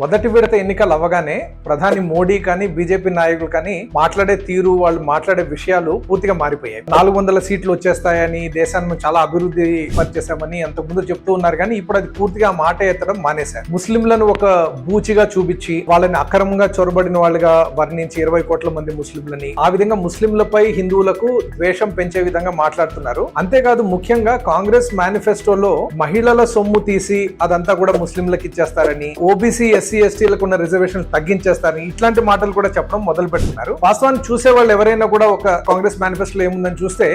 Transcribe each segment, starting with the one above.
మొదటి విడత ఎన్నికలు అవ్వగానే ప్రధాని మోడీ కానీ బీజేపీ నాయకులు కానీ మాట్లాడే తీరు వాళ్ళు మాట్లాడే విషయాలు పూర్తిగా మారిపోయాయి. నాలుగు వందల సీట్లు వచ్చేస్తాయని దేశాన్ని చాలా అభివృద్ధి పరిచేశామని అంతకుముందు చెప్తూ ఉన్నారు కానీ ఇప్పుడు అది పూర్తిగా మాట ఎత్తడం మానేశారు. ముస్లింలను ఒక బూచిగా చూపించి వాళ్ళని అక్రమంగా చొరబడిన వాళ్ళుగా వర్ణించి ఇరవై కోట్ల మంది ముస్లింలని ఆ విధంగా ముస్లింలపై హిందువులకు ద్వేషం పెంచే విధంగా మాట్లాడుతున్నారు. అంతేకాదు ముఖ్యంగా కాంగ్రెస్ మేనిఫెస్టోలో మహిళల సొమ్ము తీసి అదంతా కూడా ముస్లింలకు ఇచ్చేస్తారని ఓబీసీ ఎస్సీ ఎస్టీలకు ఉన్న రిజర్వేషన్ తగ్గించేస్తారని ఇట్లాంటి మాటలు కూడా చెప్పడం మొదలు పెడుతున్నారు. వాస్తవాన్ని చూసే వాళ్ళు ఎవరైనా కూడా ఒక కాంగ్రెస్ మేనిఫెస్టోలో ఏముందని చూస్తే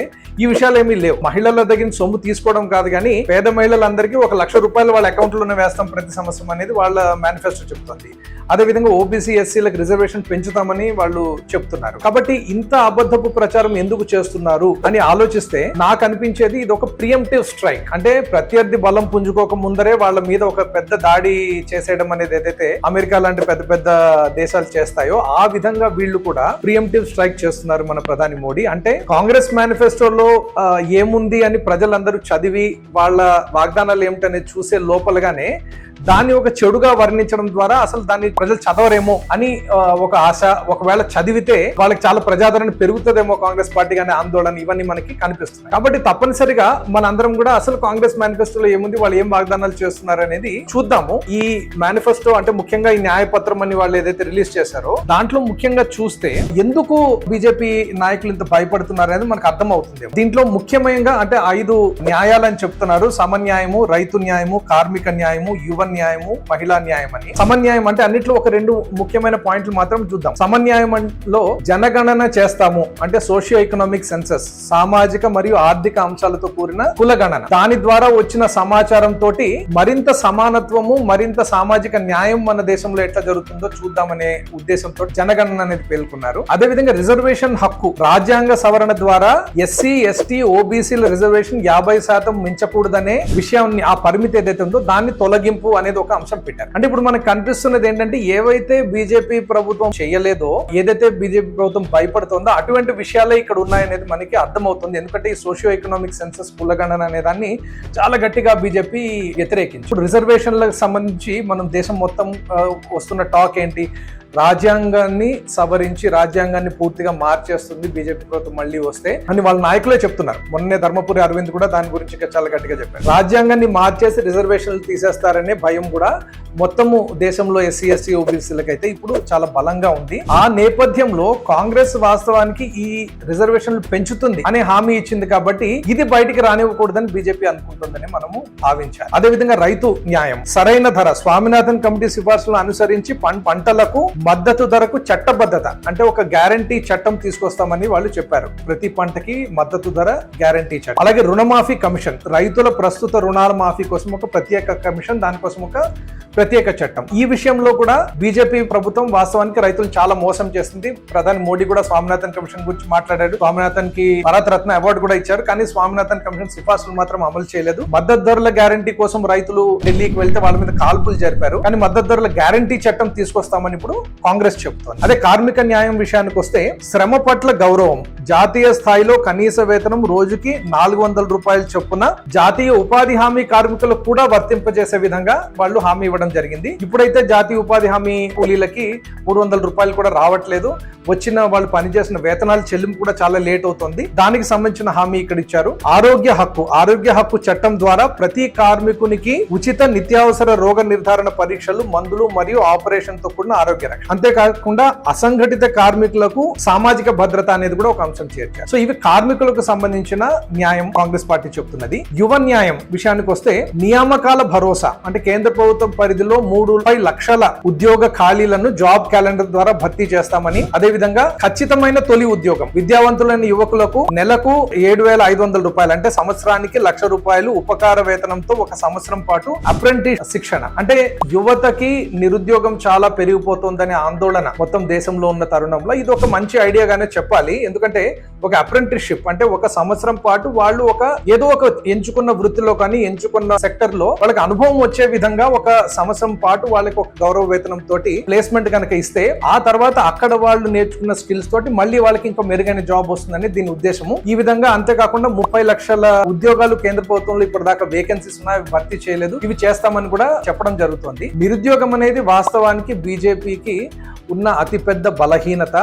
ఈ విషయాలు ఏమీ లేవు. మహిళల దగ్గర సొమ్ము తీసుకోవడం కాదు కానీ పేద మహిళలందరికీ ఒక లక్ష రూపాయలు వాళ్ళ అకౌంట్లోనే వేస్తాం ప్రతి సంవత్సరం అనేది వాళ్ళ మేనిఫెస్టో చెప్తుంది. అదేవిధంగా ఓబీసీ ఎస్సీలకు రిజర్వేషన్ పెంచుతామని వాళ్ళు చెప్తున్నారు. కాబట్టి ఇంత అబద్ధపు ప్రచారం ఎందుకు చేస్తున్నారు అని ఆలోచిస్తే నాకు అనిపించేది ఇది ఒక ప్రియంటివ్ స్ట్రైక్. అంటే ప్రత్యర్థి బలం పుంజుకోక ముందరే వాళ్ళ మీద ఒక పెద్ద దాడి చేసేయడం అనేది ఏదైతే అమెరికా లాంటి పెద్ద పెద్ద దేశాలు చేస్తాయో ఆ విధంగా వీళ్ళు కూడా ప్రియంటివ్ స్ట్రైక్ చేస్తున్నారు మన ప్రధాని మోడీ. అంటే కాంగ్రెస్ మేనిఫెస్టోలో ఏముంది అని ప్రజలందరూ చదివి వాళ్ళ వాగ్దానాలు ఏమిటనేది చూసే లోపలగానే దాన్ని ఒక చెడుగా వర్ణించడం ద్వారా అసలు దాన్ని ప్రజలు చదవరేమో అని ఒక ఆశ. ఒకవేళ చదివితే వాళ్ళకి చాలా ప్రజాదరణ పెరుగుతుందేమో కాంగ్రెస్ పార్టీ కానీ ఆందోళన ఇవన్నీ మనకి కనిపిస్తుంది కాబట్టి తప్పనిసరిగా మనందరం కూడా అసలు కాంగ్రెస్ మేనిఫెస్టోలో ఏముంది వాళ్ళు ఏం వాగ్దానాలు చేస్తున్నారు అనేది చూద్దాము. ఈ మేనిఫెస్టో అంటే ముఖ్యంగా ఈ న్యాయపత్రం అని వాళ్ళు ఏదైతే రిలీజ్ చేశారో దాంట్లో ముఖ్యంగా చూస్తే ఎందుకు బీజేపీ నాయకులు ఇంత భయపడుతున్నారు అనేది మనకు అర్థం అవుతుంది దీంట్లో ముఖ్యమైన అంటే ఐదు న్యాయాలు అని చెప్తున్నారు. సమన్యాయము రైతు న్యాయము కార్మిక న్యాయము యువ న్యాయము మహిళా న్యాయం అని సమన్యాయం అంటే అన్నిట్లో ఒక రెండు ముఖ్యమైన పాయింట్లు మాత్రం చూద్దాం. సమన్యాయంలో జనగణన చేస్తాము అంటే సోషియో ఎకనామిక్ సెన్సెస్ సామాజిక మరియు ఆర్థిక అంశాలతో కూడిన కులగణన. దాని ద్వారా వచ్చిన సమాచారం తోటి మరింత సమానత్వము మరింత సామాజిక న్యాయం మన దేశంలో ఎట్లా జరుగుతుందో చూద్దామనే ఉద్దేశంతో జనగణన అనేది పేర్కొన్నారు. అదేవిధంగా రిజర్వేషన్ హక్కు రాజ్యాంగ సవరణ ద్వారా ఎస్సీ ఎస్టీ ఓబీసీల రిజర్వేషన్ యాభై శాతం మించకూడదనే విషయాన్ని ఆ పరిమితి ఏదైతే ఉందో దాన్ని తొలగింపు అనేది ఒక అంశం పెట్టారు. అంటే ఇప్పుడు మనకు కనిపిస్తున్నది ఏంటంటే ఏవైతే బీజేపీ ప్రభుత్వం చేయలేదో ఏదైతే బీజేపీ ప్రభుత్వం భయపడుతుందో అటువంటి విషయాలే ఇక్కడ ఉన్నాయనేది మనకి అర్థమవుతుంది. ఎందుకంటే ఈ సోషియో ఎకనామిక్ సెన్సస్ కులగణన అనే దాన్ని చాలా గట్టిగా బీజేపీ వ్యతిరేకించి ఇప్పుడు రిజర్వేషన్లకు సంబంధించి మనం దేశం మొత్తం వస్తున్న టాక్ ఏంటి? రాజ్యాంగాన్ని సవరించి రాజ్యాంగాన్ని పూర్తిగా మార్చేస్తుంది బీజేపీ ప్రభుత్వం మళ్ళీ వస్తే అని వాళ్ళ నాయకులే చెప్తున్నారు. మొన్నే ధర్మపురి అరవింద్ కూడా దాని గురించి చాలా గట్టిగా చెప్పారు. రాజ్యాంగాన్ని మార్చేసి రిజర్వేషన్లు తీసేస్తారనే భయం కూడా మొత్తము దేశంలో ఎస్సీ ఎస్సీ ఓబీసీలకు అయితే ఇప్పుడు చాలా బలంగా ఉంది. ఆ నేపథ్యంలో కాంగ్రెస్ వాస్తవానికి ఈ రిజర్వేషన్లు పెంచుతుంది అనే హామీ ఇచ్చింది కాబట్టి ఇది బయటికి రానివ్వకూడదని బీజేపీ అనుకుంటుందని మనము భావించాలి. అదేవిధంగా రైతు న్యాయం. సరైన ధర. స్వామినాథన్ కమిటీ సిఫార్సులను అనుసరించి పంటలకు మద్దతు ధరకు చట్టబద్ధత అంటే ఒక గ్యారంటీ చట్టం తీసుకొస్తామని వాళ్ళు చెప్పారు. ప్రతి పంటకి మద్దతు ధర గ్యారంటీ చట్టం. అలాగే రుణమాఫీ కమిషన్ రైతుల ప్రస్తుత రుణాల మాఫీ కోసం ఒక ప్రత్యేక కమిషన్ దానికోసం ఒక ప్రత్యేక చట్టం. ఈ విషయంలో కూడా బీజేపీ ప్రభుత్వం వాస్తవానికి రైతులు చాలా మోసం చేస్తుంది. ప్రధాని మోడీ కూడా స్వామినాథన్ కమిషన్ గురించి మాట్లాడాడు. స్వామినాథన్కి భారత రత్న అవార్డు కూడా ఇచ్చారు. కానీ స్వామినాథన్ కమిషన్ సిఫార్సులు మాత్రం అమలు చేయలేదు. మద్దతు ధరల గ్యారంటీ కోసం రైతులు ఢిల్లీకి వెళ్తే వాళ్ళ మీద కాల్పులు జరిపారు. కానీ మద్దతు ధరల గ్యారంటీ చట్టం తీసుకొస్తామని ఇప్పుడు కాంగ్రెస్ చెబుతోంది. అదే కార్మిక న్యాయం విషయానికి వస్తే శ్రమ పట్ల గౌరవం జాతీయ స్థాయిలో కనీస వేతనం రోజుకి నాలుగు వందల రూపాయలు చొప్పున జాతీయ ఉపాధి హామీ కార్మికులకు కూడా వర్తింపజేసే విధంగా వాళ్ళు హామీ ఇవ్వడం జరిగింది. ఇప్పుడైతే జాతీయ ఉపాధి హామీ కూలీలకి మూడు వందల రూపాయలు కూడా రావట్లేదు. వచ్చిన వాళ్ళు పనిచేసిన వేతనాల చెల్లింపు కూడా చాలా లేట్ అవుతుంది. దానికి సంబంధించిన హామీ ఇక్కడ ఇచ్చారు. ఆరోగ్య హక్కు ఆరోగ్య హక్కు చట్టం ద్వారా ప్రతి కార్మికునికి ఉచిత నిత్యావసర రోగ నిర్ధారణ పరీక్షలు మందులు మరియు ఆపరేషన్తో కూడిన ఆరోగ్య రక్షణ అంతేకాకుండా అసంఘటిత కార్మికులకు సామాజిక భద్రత అనేది కూడా ఒక అంశం చేర్చారు. సో ఇవి కార్మికులకు సంబంధించిన న్యాయం కాంగ్రెస్ పార్టీ చెప్తున్నది. యువ న్యాయం విషయానికి వస్తే నియామకాల భరోసా అంటే కేంద్ర ప్రభుత్వం పరిధిలో మూడు లక్షల ఉద్యోగ ఖాళీలను జాబ్ క్యాలెండర్ ద్వారా భర్తీ చేస్తామని అదే విధంగా ఖచ్చితమైన తొలి ఉద్యోగం విద్యావంతులైన యువకులకు నెలకు ఏడు వేల ఐదు వందల రూపాయలు అంటే సంవత్సరానికి లక్ష రూపాయలు ఉపకార వేతనంతో ఒక సంవత్సరం పాటు అప్రెంటిస్ శిక్షణ. అంటే యువతకి నిరుద్యోగం చాలా పెరిగిపోతుంది ఉందనే ఆందోళన మొత్తం దేశంలో ఉన్న తరుణంలో ఇది ఒక మంచి ఐడియాగానే చెప్పాలి. ఎందుకంటే ఒక అప్రెంటిస్షిప్ అంటే ఒక సంవత్సరం పాటు వాళ్ళు ఒక ఏదో ఒక ఎంచుకున్న వృత్తిలో కానీ ఎంచుకున్న సెక్టర్లో వాళ్ళకి అనుభవం వచ్చే విధంగా ఒక సంవత్సరం పాటు వాళ్ళకి ఒక గౌరవ వేతనం తోటి ప్లేస్మెంట్ కనుక ఇస్తే ఆ తర్వాత అక్కడ వాళ్ళు నేర్చుకున్న స్కిల్స్ తోటి మళ్ళీ వాళ్ళకి ఇంకా మెరుగైన జాబ్ వస్తుందని దీని ఉద్దేశము. ఈ విధంగా అంతేకాకుండా ముప్పై లక్షల ఉద్యోగాలు కేంద్ర ప్రభుత్వంలో ఇప్పటిదాకా వేకెన్సీస్ ఉన్నాయి భర్తీ చేయలేదు. ఇవి చేస్తామని కూడా చెప్పడం జరుగుతుంది. నిరుద్యోగం అనేది వాస్తవానికి బీజేపీకి aí ఉన్న అతిపెద్ద బలహీనత.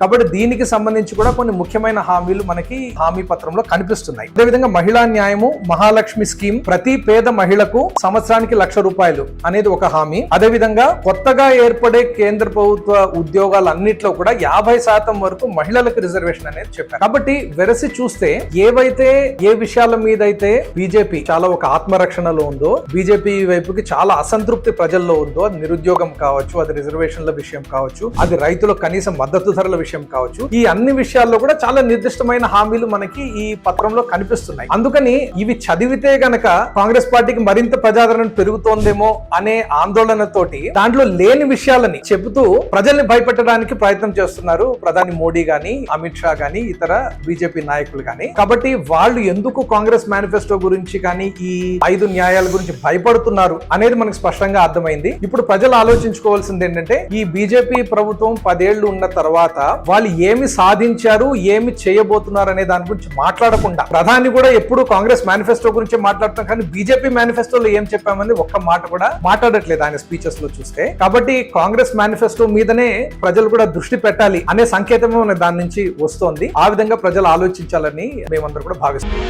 కాబట్టి దీనికి సంబంధించి కూడా కొన్ని ముఖ్యమైన హామీలు మనకి హామీ పత్రంలో కనిపిస్తున్నాయి. అదేవిధంగా మహిళా న్యాయము మహాలక్ష్మి స్కీమ్ ప్రతి పేద మహిళకు సంవత్సరానికి లక్ష రూపాయలు అనేది ఒక హామీ. అదేవిధంగా కొత్తగా ఏర్పడే కేంద్ర ప్రభుత్వ ఉద్యోగాలన్నింటిలో కూడా యాభై శాతం వరకు మహిళలకు రిజర్వేషన్ అనేది చెప్పారు. కాబట్టి వెరసి చూస్తే ఏవైతే ఏ విషయాల మీద అయితే బీజేపీ చాలా ఒక ఆత్మరక్షణలో ఉందో బీజేపీ వైపుకి చాలా అసంతృప్తి ప్రజల్లో ఉందో అది నిరుద్యోగం కావచ్చు అది రిజర్వేషన్ల విషయం కావచ్చు అది రైతుల కనీస మద్దతు ధరల విషయం కావచ్చు ఈ అన్ని విషయాల్లో కూడా చాలా నిర్దిష్టమైన హామీలు మనకి ఈ పత్రంలో కనిపిస్తున్నాయి. అందుకని ఇవి చదివితే గనక కాంగ్రెస్ పార్టీకి మరింత ప్రజాదరణ పెరుగుతోందేమో అనే ఆందోళనతోటి దాంట్లో లేని విషయాలని చెబుతూ ప్రజల్ని భయపెట్టడానికి ప్రయత్నం చేస్తున్నారు ప్రధాని మోడీ గాని అమిత్ షా గాని ఇతర బీజేపీ నాయకులు గాని. కాబట్టి వాళ్ళు ఎందుకు కాంగ్రెస్ మేనిఫెస్టో గురించి కానీ ఈ ఐదు న్యాయాల గురించి భయపడుతున్నారు అనేది మనకు స్పష్టంగా అర్థమైంది. ఇప్పుడు ప్రజలు ఆలోచించుకోవాల్సింది ఏంటంటే ఈ బీజేపీ ప్రభుత్వం పదేళ్ళు ఉన్న తర్వాత వాళ్ళు ఏమి సాధించారు ఏమి చేయబోతున్నారు అనే దాని గురించి మాట్లాడకుండా ప్రధాని కూడా ఎప్పుడు కాంగ్రెస్ మేనిఫెస్టో గురించి మాట్లాడుతాం కానీ బీజేపీ మేనిఫెస్టోలో ఏం చెప్పామని ఒక్క మాట కూడా మాట్లాడట్లేదు ఆయన స్పీచెస్లో చూస్తే. కాబట్టి కాంగ్రెస్ మేనిఫెస్టో మీదనే ప్రజలు కూడా దృష్టి పెట్టాలి అనే సంకేతమే దాని నుంచి వస్తోంది. ఆ విధంగా ప్రజలు ఆలోచించాలని మేమందరూ కూడా భావిస్తున్నాం.